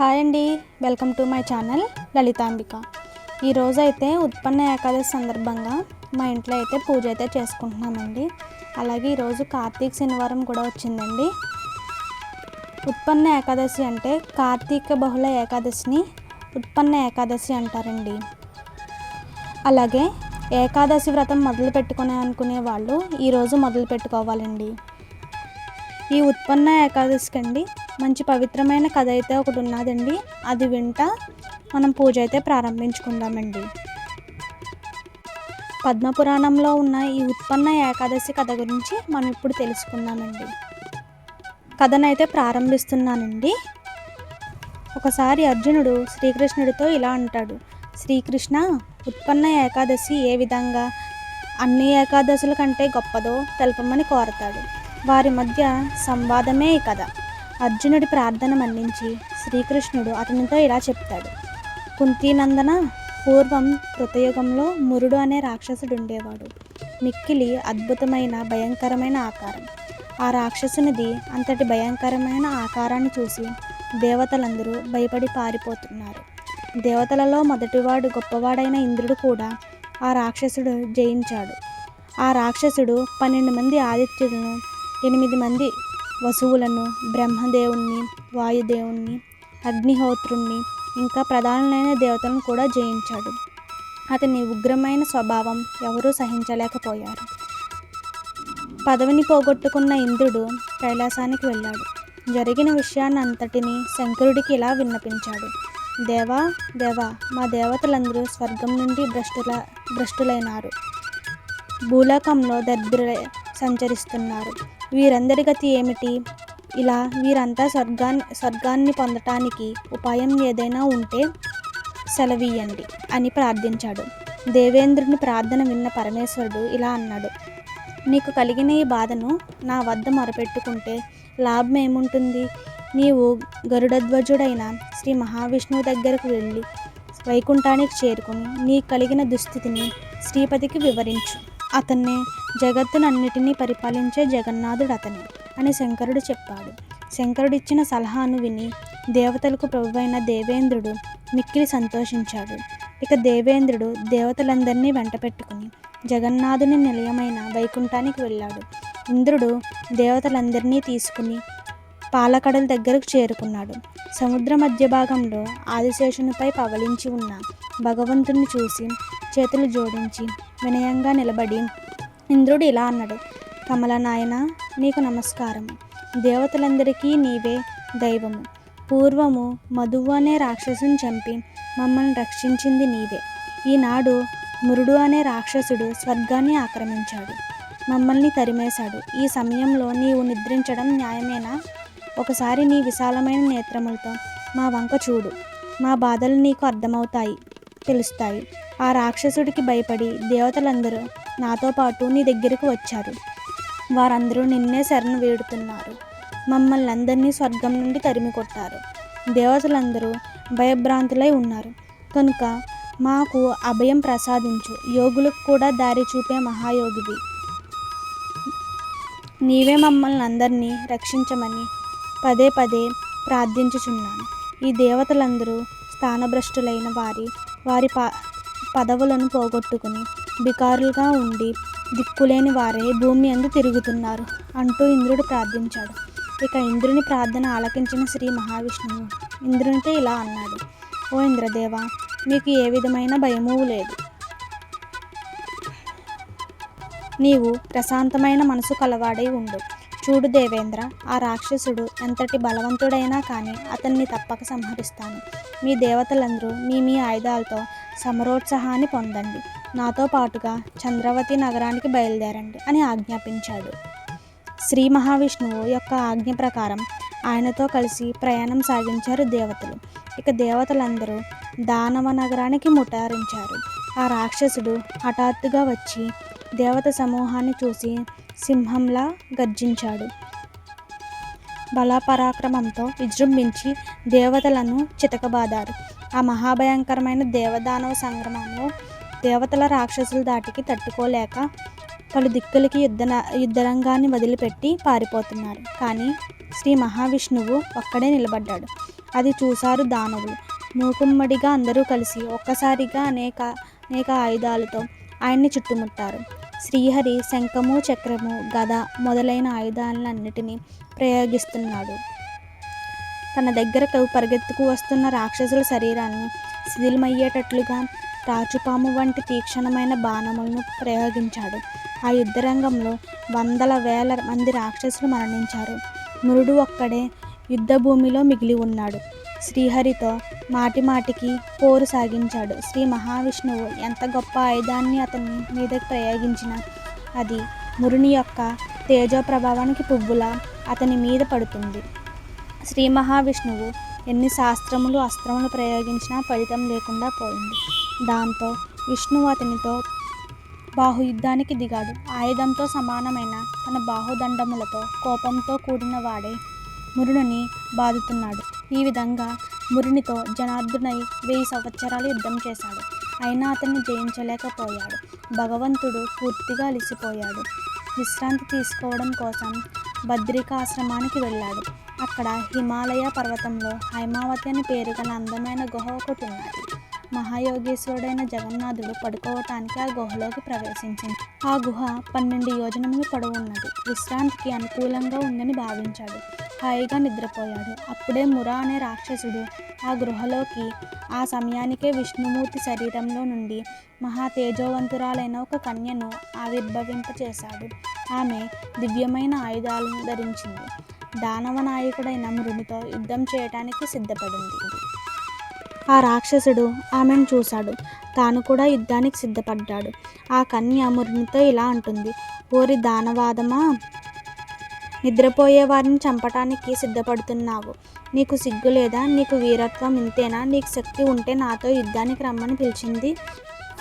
Hi అండి welcome to my channel Lalitambika. ఈరోజు అయితే ఉత్పన్న ఏకాదశి సందర్భంగా మా ఇంట్లో అయితే పూజ అయితే చేసుకుంటున్నామండి. అలాగే ఈరోజు కార్తీక శనివారం కూడా వచ్చిందండి. ఉత్పన్న ఏకాదశి అంటే కార్తీక బహుళ ఏకాదశిని ఉత్పన్న ఏకాదశి అంటారండి. అలాగే ఏకాదశి వ్రతం మొదలు పెట్టుకునే అనుకునే వాళ్ళు ఈరోజు మొదలు పెట్టుకోవాలండి. ఈ ఉత్పన్న ఏకాదశికి అండి మంచి పవిత్రమైన కథ అయితే ఒకటి ఉన్నదండి. అది వింటా మనం పూజ అయితే ప్రారంభించుకుందామండి. పద్మపురాణంలో ఉన్న ఈ ఉత్పన్న ఏకాదశి కథ గురించి మనం ఇప్పుడు తెలుసుకుందామండి. కథనైతే ప్రారంభిస్తున్నానండి. ఒకసారి అర్జునుడు శ్రీకృష్ణుడితో ఇలా అంటాడు. శ్రీకృష్ణ ఉత్పన్న ఏకాదశి ఏ విధంగా? అన్ని ఏకాదశుల కంటే గొప్పదో తెలపమని కోరతాడు. వారి మధ్య సంవాదమే ఈ కథ. అర్జునుడి ప్రార్థన మన్నించి శ్రీకృష్ణుడు అతనితో ఇలా చెప్తాడు. కుంతీనందన పూర్వం కృతయుగంలో మురుడు అనే రాక్షసుడు ఉండేవాడు మిక్కిలి అద్భుతమైన భయంకరమైన ఆకారం. ఆ రాక్షసునిది అంతటి భయంకరమైన ఆకారాన్ని చూసి దేవతలందరూ భయపడి పారిపోతున్నారు. దేవతలలో మొదటివాడు గొప్పవాడైన ఇంద్రుడు కూడా ఆ రాక్షసుడు జయించాడు. ఆ రాక్షసుడు పన్నెండు మంది ఆదిత్యులను ఎనిమిది మంది వసువులను బ్రహ్మదేవుణ్ణి వాయుదేవుణ్ణి అగ్నిహోత్రుణ్ణి ఇంకా ప్రధానమైన దేవతలను కూడా జయించాడు. అతని ఉగ్రమైన స్వభావం ఎవరూ సహించలేకపోయారు. పదవిని పోగొట్టుకున్న ఇంద్రుడు కైలాసానికి వెళ్ళాడు. జరిగిన విషయాన్ని అంతటిని శంకరుడికి ఇలా విన్నపించాడు. దేవా దేవా మా దేవతలందరూ స్వర్గం నుండి భ్రష్టుల భ్రష్టులైనారు. భూలోకంలో దరిద్రులై సంచరిస్తున్నారు. వీరందరి గతి ఏమిటి? ఇలా వీరంతా స్వర్గాన్ని స్వర్గాన్ని పొందటానికి ఉపాయం ఏదైనా ఉంటే సెలవీయండి అని ప్రార్థించాడు. దేవేంద్రుని ప్రార్థన విన్న పరమేశ్వరుడు ఇలా అన్నాడు. నీకు కలిగిన ఈ బాధను నా వద్ద మొరపెట్టుకుంటే లాభం ఏముంటుంది నీవు గరుడధ్వజుడైన శ్రీ మహావిష్ణువు దగ్గరకు వెళ్ళి వైకుంఠానికి చేరుకుని నీ కలిగిన దుస్థితిని శ్రీపతికి వివరించు. అతన్నే జగత్తునన్నిటినీ పరిపాలించే జగన్నాథుడు అతనే అని శంకరుడు చెప్పాడు. శంకరుడు ఇచ్చిన సలహాను విని దేవతలకు ప్రభువైన దేవేంద్రుడు మిక్కిలి సంతోషించాడు. ఇక దేవేంద్రుడు దేవతలందరినీ వెంట పెట్టుకుని జగన్నాథుని నిలయమైన వైకుంఠానికి వెళ్ళాడు. ఇంద్రుడు దేవతలందరినీ తీసుకుని పాలకడల దగ్గరకు చేరుకున్నాడు. సముద్ర మధ్య భాగంలో ఆదిశేషునిపై పవలించి ఉన్న భగవంతుని చూసి చేతులు జోడించి వినయంగా నిలబడి ఇంద్రుడు ఇలా అన్నాడు కమలనాయన నీకు నమస్కారం. దేవతలందరికీ నీవే దైవము. పూర్వము మధువు అనే రాక్షసుని చంపి మమ్మల్ని రక్షించింది నీవే. ఈనాడు మురుడు అనే రాక్షసుడు స్వర్గాన్ని ఆక్రమించాడు. మమ్మల్ని తరిమేశాడు. ఈ సమయంలో నీవు నిద్రించడం న్యాయమేనా? ఒకసారి నీ విశాలమైన నేత్రములతో మా వంక చూడు. మా బాధలు నీకు అర్థమవుతాయి. తెలుస్తాయి. ఆ రాక్షసుడికి భయపడి దేవతలందరూ నాతో పాటు నీ దగ్గరకు వచ్చారు. వారందరూ నిన్నే శరణు వేడుతున్నారు. మమ్మల్ని అందరినీ స్వర్గం నుండి తరిమి కొట్టారు. దేవతలందరూ భయభ్రాంతులై ఉన్నారు. కనుక మాకు అభయం ప్రసాదించు. యోగులకు కూడా దారి చూపే మహాయోగివి. నీవే మమ్మల్ని అందరినీ రక్షించమని పదే పదే ప్రార్థించుచున్నాను. ఈ దేవతలందరూ స్థానభ్రష్టులైన వారి వారి ప పదవులను పోగొట్టుకుని బికారులుగా ఉండి దిక్కులేని వారే భూమి అందు తిరుగుతున్నారు అంటూ ఇంద్రుడు ప్రార్థించాడు. ఇక ఇంద్రుని ప్రార్థన ఆలకించిన శ్రీ మహావిష్ణువు ఇంద్రునితో ఇలా అన్నాడు. ఓ ఇంద్రదేవ మీకు ఏ విధమైన భయమూ లేదు. నీవు ప్రశాంతమైన మనసు కలవాడై ఉండు. చూడు దేవేంద్ర ఆ రాక్షసుడు ఎంతటి బలవంతుడైనా కానీ అతన్ని తప్పక సంహరిస్తాను. మీ దేవతలందరూ మీ మీ ఆయుధాలతో సమరోత్సాహాన్ని పొందండి. నాతో పాటుగా చంద్రవతి నగరానికి బయలుదేరండి అని ఆజ్ఞాపించాడు. శ్రీ మహావిష్ణువు యొక్క ఆజ్ఞ ప్రకారం ఆయనతో కలిసి ప్రయాణం సాగించారు దేవతలు. ఇక దేవతలందరూ దానవ నగరానికి ముటారించారు ఆ రాక్షసుడు హఠాత్తుగా వచ్చి దేవత సమూహాన్ని చూసి సింహంలా గర్జించాడు. బలపరాక్రమంతో విజృంభించి దేవతలను చితకబాదారు. ఆ మహాభయంకరమైన దేవదానవ సంగ్రమంలో దేవతల రాక్షసుల దాటికి తట్టుకోలేక పలు దిక్కులకి యుద్ధ యుద్ధరంగాన్ని వదిలిపెట్టి పారిపోతున్నారు. కానీ శ్రీ మహావిష్ణువు ఒక్కడే నిలబడ్డాడు. అది చూశారు దానవులు. మూకుమ్మడిగా అందరూ కలిసి ఒక్కసారిగా అనేక అనేక ఆయుధాలతో ఆయన్ని చుట్టుముట్టారు. శ్రీహరి శంఖము చక్రము గద మొదలైన ఆయుధాలన్నిటినీ ప్రయోగిస్తున్నాడు. తన దగ్గరకు పరిగెత్తుకు వస్తున్న రాక్షసుల శరీరాన్ని శిథిలమయ్యేటట్లుగా రాచుపాము వంటి తీక్షణమైన బాణములను ప్రయోగించాడు. ఆ యుద్ధరంగంలో వందల వేల మంది రాక్షసులు మరణించారు. మురుడు ఒక్కడే యుద్ధభూమిలో మిగిలి ఉన్నాడు. శ్రీహరితో మాటి మాటికి పోరు సాగించాడు. శ్రీ మహావిష్ణువు ఎంత గొప్ప ఆయుధాన్ని అతని మీదకి ప్రయోగించినా అది మురుని యొక్క తేజో ప్రభావానికి పువ్వులా అతని మీద పడుతుంది. శ్రీ మహావిష్ణువు ఎన్ని శాస్త్రములు అస్త్రములు ప్రయోగించినా ఫలితం లేకుండా పోయింది. దాంతో విష్ణువు అతనితో బాహుయుద్ధానికి దిగాడు. ఆయుధంతో సమానమైన తన బాహుదండములతో కోపంతో కూడిన వాడే మురుని బాదుతున్నాడు ఈ విధంగా మురునితో జనార్దునై వెయ్యి సంవత్సరాలు యుద్ధం చేశాడు. అయినా అతన్ని జయించలేకపోయాడు. భగవంతుడు పూర్తిగా అలిసిపోయాడు. విశ్రాంతి తీసుకోవడం కోసం బద్రికాశ్రమానికి వెళ్ళాడు. అక్కడ హిమాలయ పర్వతంలో హైమావతి అని పేరు గల అందమైన గుహ ఒకటి ఉన్నది. మహాయోగేశ్వరుడైన జగన్నాథుడు పడుకోవటానికి ఆ గుహలోకి ప్రవేశించింది. ఆ గుహ పన్నెండు యోజనములు పొడవు ఉన్నది. విశ్రాంతికి అనుకూలంగా ఉందని భావించాడు. హాయిగా నిద్రపోయాడు. అప్పుడే మురా అనే రాక్షసుడు ఆ గృహలోకి ఆ సమయానికే విష్ణుమూర్తి శరీరంలో నుండి మహా తేజోవంతురాలైన ఒక కన్యను ఆవిర్భవింపచేశాడు. ఆమె దివ్యమైన ఆయుధాలను ధరించింది. దానవ నాయకుడైన మృనితో యుద్ధం చేయటానికి సిద్ధపడింది. ఆ రాక్షసుడు ఆమెను చూశాడు. తాను కూడా యుద్ధానికి సిద్ధపడ్డాడు. ఆ కన్య మురునితో ఇలా అంటుంది. ఓరి దానవాదమా! నిద్రపోయే వారిని చంపటానికి సిద్ధపడుతున్నావు. నీకు సిగ్గు లేదా? నీకు వీరత్వం ఇంతేనా? నీకు శక్తి ఉంటే నాతో యుద్ధానికి రమ్మని పిలిచింది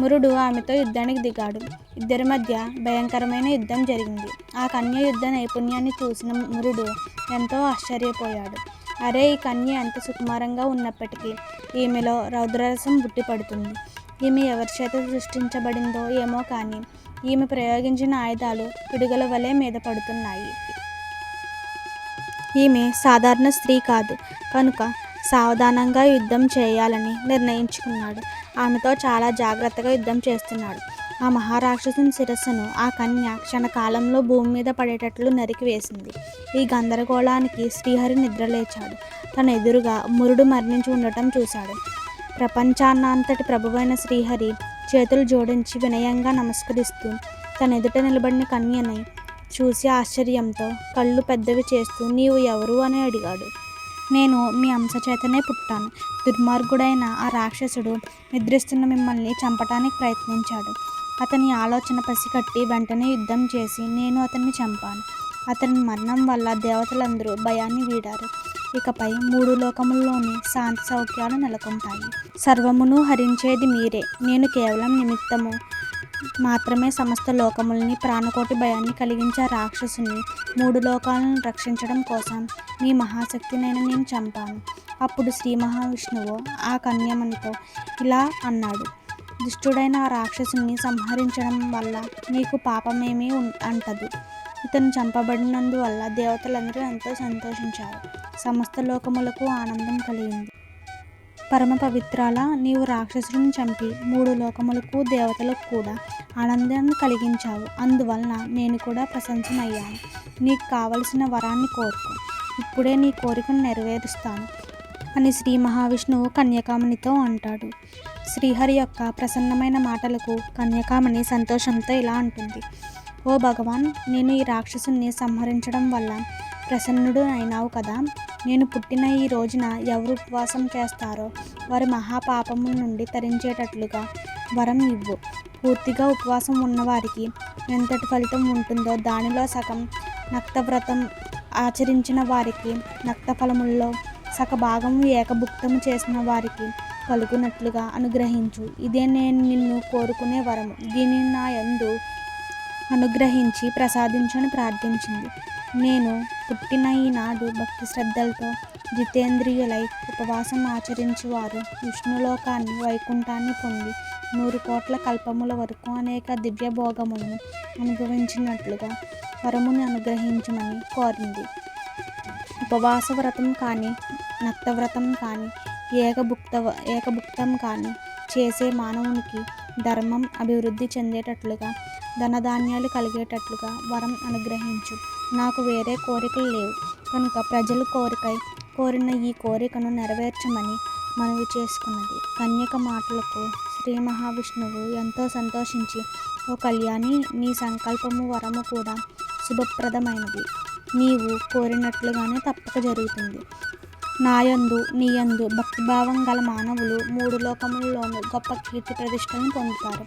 మురుడు ఆమెతో యుద్ధానికి దిగాడు. ఇద్దరి మధ్య భయంకరమైన యుద్ధం జరిగింది. ఆ కన్య యుద్ధ నైపుణ్యాన్ని చూసిన మురుడు ఎంతో ఆశ్చర్యపోయాడు. అరే ఈ కన్య ఎంత సుకుమారంగా ఉన్నప్పటికీ ఈమెలో రౌద్రరసం బుట్టిపడుతుంది ఈమె ఎవరి చేత సృష్టించబడిందో ఏమో కానీ ఈమె ప్రయోగించిన ఆయుధాలు పిడుగల వలె మీద పడుతున్నాయి. ఈమె సాధారణ స్త్రీ కాదు. కనుక సావధానంగా యుద్ధం చేయాలని నిర్ణయించుకున్నాడు. ఆమెతో చాలా జాగ్రత్తగా యుద్ధం చేస్తున్నాడు. ఆ మహారాక్షసుని శిరస్సును ఆ కన్య క్షణకాలంలో భూమి మీద పడేటట్లు నరికి వేసింది. ఈ గందరగోళానికి శ్రీహరి నిద్రలేచాడు తన ఎదురుగా మురుడు మరణించి ఉండటం చూశాడు. ప్రపంచాన్నంతటి ప్రభువైన శ్రీహరి చేతులు జోడించి వినయంగా నమస్కరిస్తూ తన ఎదుట నిలబడిన కన్యని చూసి ఆశ్చర్యంతో కళ్ళు పెద్దవి చేస్తూ నీవు ఎవరు? అని అడిగాడు. నేను మీ అంశ చేతనే పుట్టాను. దుర్మార్గుడైన ఆ రాక్షసుడు నిద్రిస్తున్న మిమ్మల్ని చంపటానికి ప్రయత్నించాడు. అతని ఆలోచన పసికట్టి వెంటనే యుద్ధం చేసి నేను అతన్ని చంపాను. అతని మరణం వల్ల దేవతలందరూ భయాన్ని వీడారు. ఇకపై మూడు లోకముల్లోని శాంతి సౌఖ్యాలు నెలకొంటాయి. సర్వమును హరించేది మీరే. నేను కేవలం నిమిత్తము మాత్రమే సమస్త లోకముల్ని ప్రాణకోటి భయాన్ని కలిగించే రాక్షసుని మూడు లోకాలను రక్షించడం కోసం మీ మహాశక్తినైన నేను చంపాను. అప్పుడు శ్రీ మహావిష్ణువు ఆ కన్యమనితో ఇలా అన్నాడు. దుష్టుడైన ఆ రాక్షసుని సంహరించడం వల్ల నీకు పాపమేమీ అంటదు. ఇతను చంపబడినందువల్ల దేవతలందరూ ఎంతో సంతోషించారు. సమస్త లోకములకు ఆనందం కలిగింది. పరమ పవిత్రాల నీవు రాక్షసుని చంపి మూడు లోకములకు దేవతలకు కూడా ఆనందాన్ని కలిగించావు. అందువలన నేను కూడా ప్రశంసనయ్యాను. నీకు కావలసిన వరాన్ని కోరుకు. ఇప్పుడే నీ కోరికను నెరవేరుస్తాను. అని శ్రీ మహావిష్ణువు కన్యకామణితో అంటాడు. శ్రీహరి యొక్క ప్రసన్నమైన మాటలకు కన్యకామణి సంతోషంతో ఇలా అంటుంది. ఓ భగవాన్ నేను ఈ రాక్షసుని సంహరించడం వల్ల ప్రసన్నుడు అయినావు కదా. నేను పుట్టిన ఈ రోజున ఎవరు ఉపవాసం చేస్తారో వారి మహాపాపము నుండి తరించేటట్లుగా వరం ఇవ్వు. పూర్తిగా ఉపవాసం ఉన్నవారికి ఎంతటి ఫలితం ఉంటుందో దానిలో సగం నక్తవ్రతం ఆచరించిన వారికి నక్త ఫలముల్లో సగ భాగం ఏకభుక్తము చేసిన వారికి కలుగునట్లుగా అనుగ్రహించు. ఇదే నేను నిన్ను కోరుకునే వరము. దీనిని నా యందు అనుగ్రహించి ప్రసాదించని ప్రార్థించింది నేను పుట్టిన ఈనాడు భక్తి శ్రద్ధలతో జితేంద్రియులై ఉపవాసం ఆచరించి వారు విష్ణులోకాన్ని వైకుంఠాన్ని పొంది నూరు కోట్ల కల్పముల వరకు అనేక దివ్య భోగములను అనుభవించినట్లుగా వరముని అనుగ్రహించమని కోరింది. ఉపవాస వ్రతం కానీ నక్తవ్రతం కానీ ఏకభుక్త ఏకభుక్తం కానీ చేసే మానవునికి ధర్మం అభివృద్ధి చెందేటట్లుగా ధనధాన్యాలు కలిగేటట్లుగా వరం అనుగ్రహించు. నాకు వేరే కోరికలు లేవు. కనుక ప్రజల కోరికై కోరిన ఈ కోరికను నెరవేర్చమని మనవి చేసుకున్నది. కన్యక మాటలకు శ్రీ మహావిష్ణువు ఎంతో సంతోషించి ఓ కళ్యాణి నీ సంకల్పము వరము కూడా శుభప్రదమైనది. నీవు కోరినట్లుగానే తప్పక జరుగుతుంది. నాయందు నీయందు భక్తిభావం గల మానవులు మూడు లోకములలోనూ గొప్ప కీర్తి ప్రతిష్టలను పొందుతారు.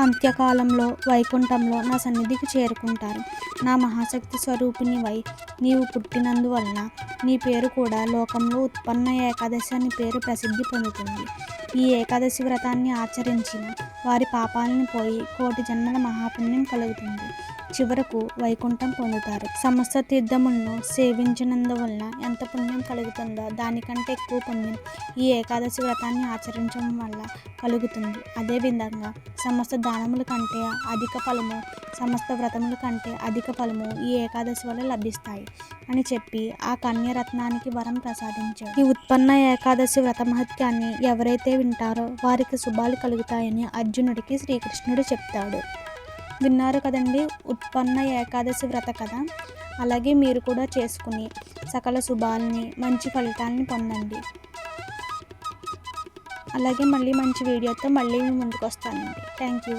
అంత్యకాలంలో వైకుంఠంలో నా సన్నిధికి చేరుకుంటారు. నా మహాశక్తి స్వరూపిణివై నీవు పుట్టినందువలన నీ పేరు కూడా లోకంలో ఉత్పన్న ఏకాదశి అని పేరు ప్రసిద్ధి పొందుతుంది. ఈ ఏకాదశి వ్రతాన్ని ఆచరించిన వారి పాపాలను పోయి కోటి జన్మల మహాపుణ్యం కలుగుతుంది. చివరకు వైకుంఠం పొందుతారు. సమస్త తీర్థములను సేవించినందువలన ఎంత పుణ్యం కలుగుతుందో దానికంటే ఎక్కువ పుణ్యం ఈ ఏకాదశి వ్రతాన్ని ఆచరించడం వల్ల కలుగుతుంది. అదేవిధంగా సమస్త దానముల కంటే అధిక ఫలము సమస్త వ్రతముల కంటే అధిక ఫలము ఈ ఏకాదశి వల్ల లభిస్తాయి అని చెప్పి ఆ కన్యరత్నానికి వరం ప్రసాదించాడు ఈ ఉత్పన్న ఏకాదశి వ్రత మహత్యాన్ని ఎవరైతే వింటారో వారికి శుభాలు కలుగుతాయని అర్జునుడికి శ్రీకృష్ణుడు చెప్తాడు. విన్నారు కదండి? ఉత్పన్న ఏకాదశి వ్రత కథ. అలాగే మీరు కూడా చేసుకుని సకల శుభాలని మంచి ఫలితాలని పొందండి. అలాగే మళ్ళీ మంచి వీడియోతో మళ్ళీ ముందుకు వస్తానండి థ్యాంక్ యూ.